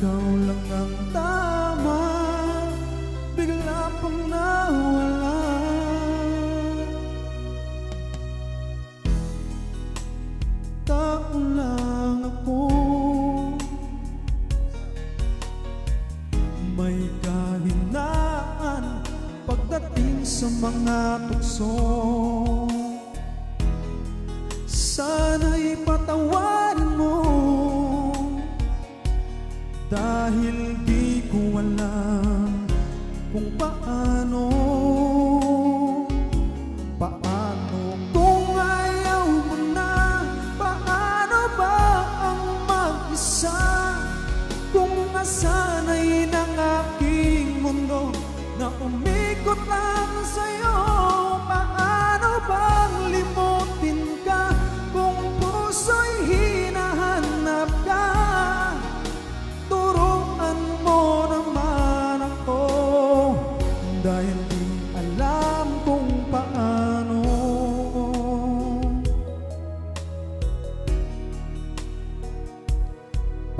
Ikaw lang ang tama. Bigla pang nawala. Tao lang ako. May kahinaan Pagdating sa mga tukso. Sana'y patawad Dahil di ko alam kung paano Paano kung ayaw mo na Paano ba ang mag-isa? Kung nasanay ng aking mundo Na umikot lang sa'yo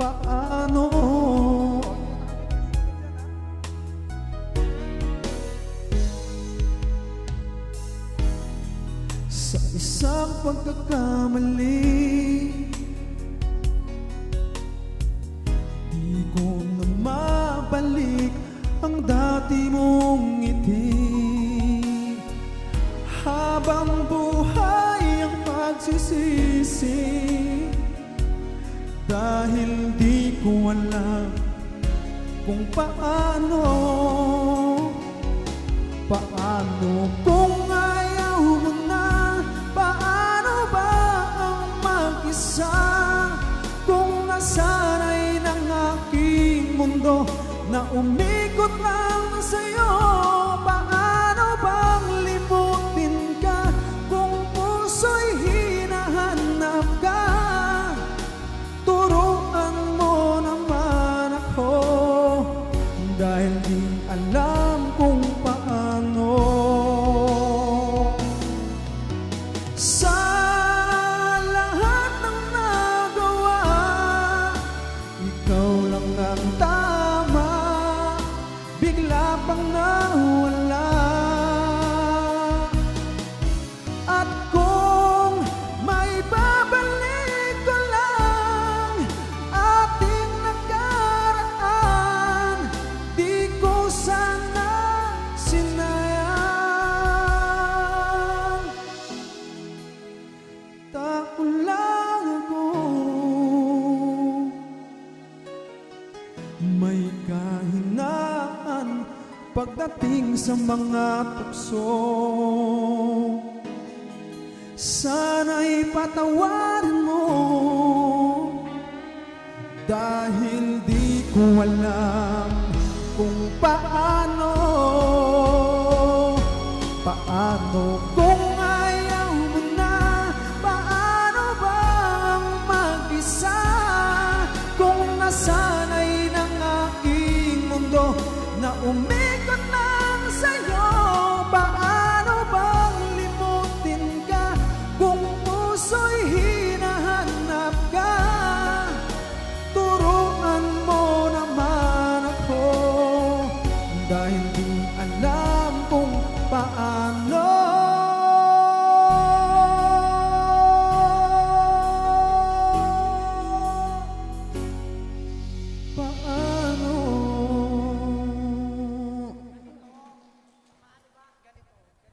Paano? Sa isang pagkakamali Di ko na mabalik ang dati mong ngiti. Habang buhay ang pagsisisi Dahil di ko alam kung paano Paano kung ayaw mo na Paano ba ang mag-isa? Kung nasanay ng aking mundo Na umikot lang sa'yo Sa Pagdating sa mga tukso Sana'y patawarin mo. Dahil di ko alam kung paano Paano kung ayaw mo na Paano bang mag-isa? Kung nasanay ng aking mundo na umiyak